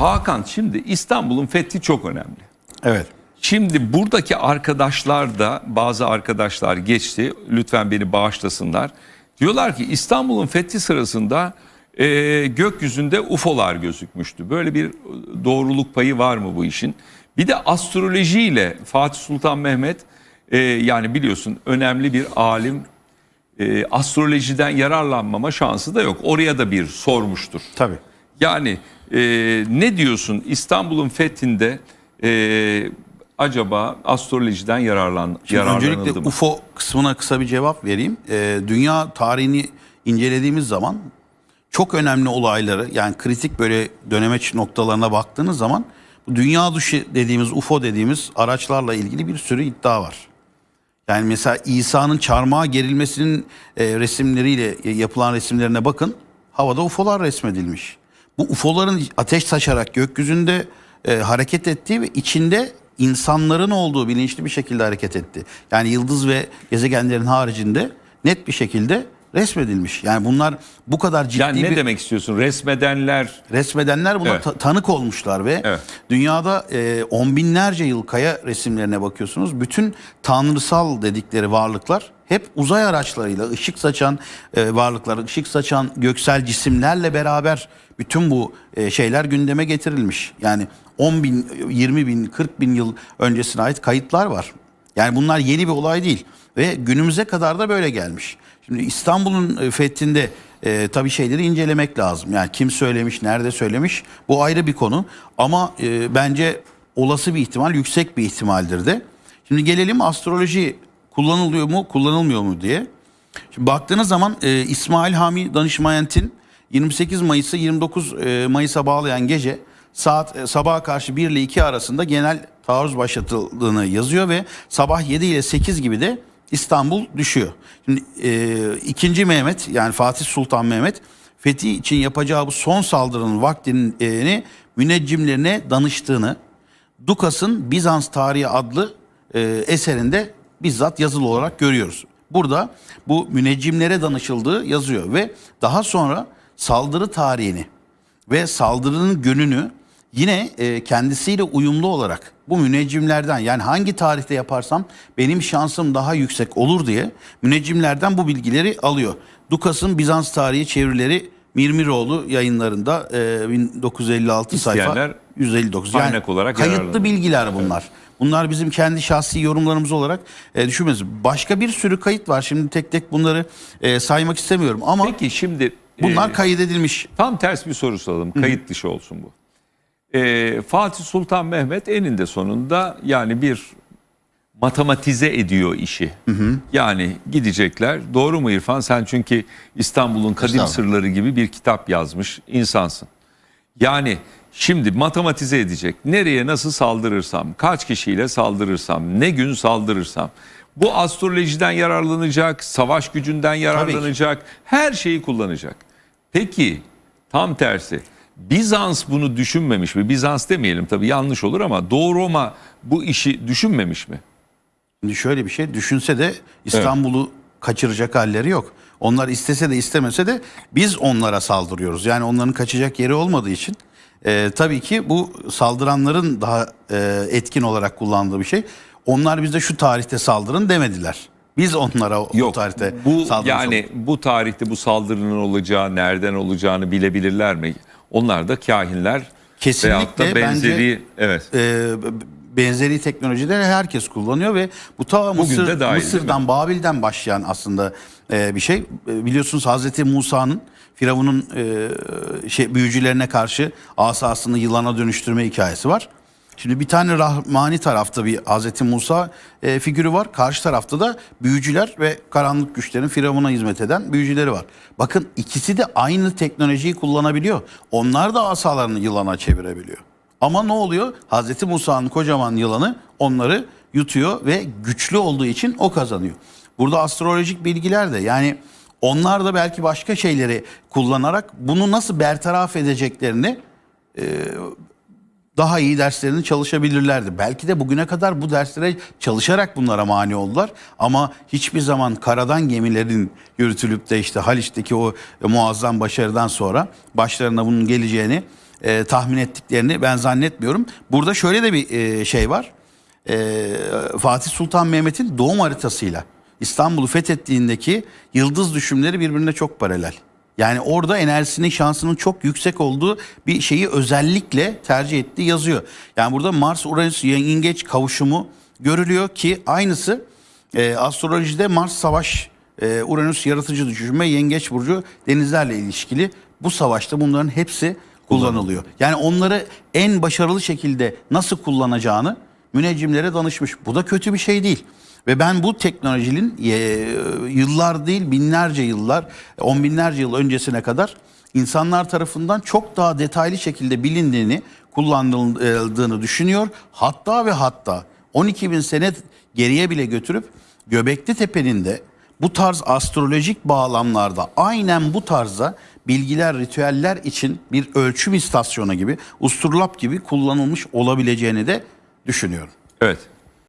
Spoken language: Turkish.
Hakan şimdi İstanbul'un fethi çok önemli. Evet. Şimdi buradaki arkadaşlar da bazı arkadaşlar geçti. Lütfen beni bağışlasınlar. Diyorlar ki İstanbul'un fethi sırasında e, gökyüzünde UFO'lar gözükmüştü. Böyle bir doğruluk payı var mı bu işin? Bir de astrolojiyle Fatih Sultan Mehmet e, yani biliyorsun önemli bir alim e, astrolojiden yararlanmama şansı da yok. Oraya da bir sormuştur. Tabii. Yani e, ne diyorsun İstanbul'un fethinde e, acaba astrolojiden yararlan, Şimdi yararlanıldı öncelikle mı? UFO kısmına kısa bir cevap vereyim. Ee, dünya tarihini incelediğimiz zaman çok önemli olayları yani kritik böyle dönemeç noktalarına baktığınız zaman bu dünya dışı dediğimiz UFO dediğimiz araçlarla ilgili bir sürü iddia var. Yani mesela İsa'nın çarmıha gerilmesinin e, resimleriyle e, yapılan resimlerine bakın. Havada UFO'lar resmedilmiş. Bu UFO'ların ateş saçarak gökyüzünde e, hareket ettiği ve içinde insanların olduğu bilinçli bir şekilde hareket etti. Yani yıldız ve gezegenlerin haricinde net bir şekilde resmedilmiş. Yani bunlar bu kadar ciddi Yani ne bir demek istiyorsun? Resmedenler resmedenler buna Evet. ta- tanık olmuşlar ve Evet. dünyada e, on binlerce yıl kaya resimlerine bakıyorsunuz. Bütün tanrısal dedikleri varlıklar hep uzay araçlarıyla ışık saçan e, varlıklar, ışık saçan göksel cisimlerle beraber bütün bu e, şeyler gündeme getirilmiş. Yani 10 bin, 20 bin, 40 bin yıl öncesine ait kayıtlar var. Yani bunlar yeni bir olay değil ve günümüze kadar da böyle gelmiş. Şimdi İstanbul'un e, fethinde e, tabii şeyleri incelemek lazım. Yani kim söylemiş, nerede söylemiş bu ayrı bir konu. Ama e, bence olası bir ihtimal, yüksek bir ihtimaldir de. Şimdi gelelim astroloji kullanılıyor mu, kullanılmıyor mu diye. Şimdi baktığınız zaman e, İsmail Hami Danışmayent'in 28 Mayıs'ı 29 e, Mayıs'a bağlayan gece saat e, sabaha karşı 1 ile 2 arasında genel taarruz başlatıldığını yazıyor ve sabah 7 ile 8 gibi de İstanbul düşüyor. Şimdi e, ikinci Mehmet yani Fatih Sultan Mehmet fethi için yapacağı bu son saldırının vaktini müneccimlerine danıştığını Dukas'ın Bizans Tarihi adlı e, eserinde bizzat yazılı olarak görüyoruz. Burada bu müneccimlere danışıldığı yazıyor ve daha sonra saldırı tarihini ve saldırının gününü yine e, kendisiyle uyumlu olarak bu müneccimlerden yani hangi tarihte yaparsam benim şansım daha yüksek olur diye müneccimlerden bu bilgileri alıyor. Dukas'ın Bizans tarihi çevirileri Mirmiroğlu yayınlarında e, 1956 sayfa İsteyenler 159 kaynak olarak kayıtlı yararlanır. bilgiler bunlar. Bunlar bizim kendi şahsi yorumlarımız olarak e, düşünmez. Başka bir sürü kayıt var. Şimdi tek tek bunları e, saymak istemiyorum ama peki şimdi bunlar e, kaydedilmiş. tam ters bir soru soralım. Kayıt dışı olsun bu. E, Fatih Sultan Mehmet eninde sonunda yani bir matematize ediyor işi. Yani gidecekler. Doğru mu İrfan? Sen çünkü İstanbul'un kadim Estağfurullah. sırları gibi bir kitap yazmış insansın. Yani şimdi matematize edecek. Nereye nasıl saldırırsam, kaç kişiyle saldırırsam, ne gün saldırırsam. Bu astrolojiden yararlanacak, savaş gücünden yararlanacak, her şeyi kullanacak. Peki tam tersi Bizans bunu düşünmemiş mi? Bizans demeyelim tabii yanlış olur ama Doğu Roma bu işi düşünmemiş mi? Şimdi şöyle bir şey düşünse de İstanbul'u kaçıracak halleri yok. Onlar istese de istemese de biz onlara saldırıyoruz. Yani onların kaçacak yeri olmadığı için e, tabii ki bu saldıranların daha e, etkin olarak kullandığı bir şey. Onlar bize şu tarihte saldırın demediler. Biz onlara o Yok. tarihte bu saldırmış yani bu tarihte bu saldırının olacağı, nereden olacağını bilebilirler mi? Onlar da kahinler Kesinlikle veyahut da benzeri evet. e, benzeri teknolojileri herkes kullanıyor ve bu ta Bugün Mısır, de dahil, değil Mısır'dan, Babil'den başlayan aslında e, bir şey. E, biliyorsunuz Hazreti Musa'nın Firavun'un e, şey büyücülerine karşı asasını yılana dönüştürme hikayesi var. Şimdi bir tane rahmani tarafta bir Hazreti Musa e, figürü var. Karşı tarafta da büyücüler ve karanlık güçlerin Firavun'a hizmet eden büyücüleri var. Bakın ikisi de aynı teknolojiyi kullanabiliyor. Onlar da asalarını yılana çevirebiliyor. Ama ne oluyor? Hazreti Musa'nın kocaman yılanı onları yutuyor ve güçlü olduğu için o kazanıyor. Burada astrolojik bilgiler de yani onlar da belki başka şeyleri kullanarak bunu nasıl bertaraf edeceklerini daha iyi derslerini çalışabilirlerdi. Belki de bugüne kadar bu derslere çalışarak bunlara mani oldular. Ama hiçbir zaman karadan gemilerin yürütülüp de işte Haliç'teki o muazzam başarıdan sonra başlarına bunun geleceğini e, tahmin ettiklerini ben zannetmiyorum. Burada şöyle de bir e, şey var. E, Fatih Sultan Mehmet'in doğum haritasıyla İstanbul'u fethettiğindeki yıldız düşümleri birbirine çok paralel. Yani orada enerjisinin şansının çok yüksek olduğu bir şeyi özellikle tercih ettiği yazıyor. Yani burada Mars Uranüs yengeç kavuşumu görülüyor ki aynısı e, astrolojide Mars savaş e, Uranüs yaratıcı düşünme yengeç burcu denizlerle ilişkili bu savaşta bunların hepsi kullanılıyor. Yani onları en başarılı şekilde nasıl kullanacağını müneccimlere danışmış. Bu da kötü bir şey değil. Ve ben bu teknolojinin e, yıllar değil binlerce yıllar, on binlerce yıl öncesine kadar insanlar tarafından çok daha detaylı şekilde bilindiğini, kullanıldığını düşünüyor. Hatta ve hatta 12 bin sene geriye bile götürüp Göbekli Tepe'nin de bu tarz astrolojik bağlamlarda aynen bu tarzda bilgiler, ritüeller için bir ölçüm istasyonu gibi, usturlap gibi kullanılmış olabileceğini de düşünüyorum. Evet.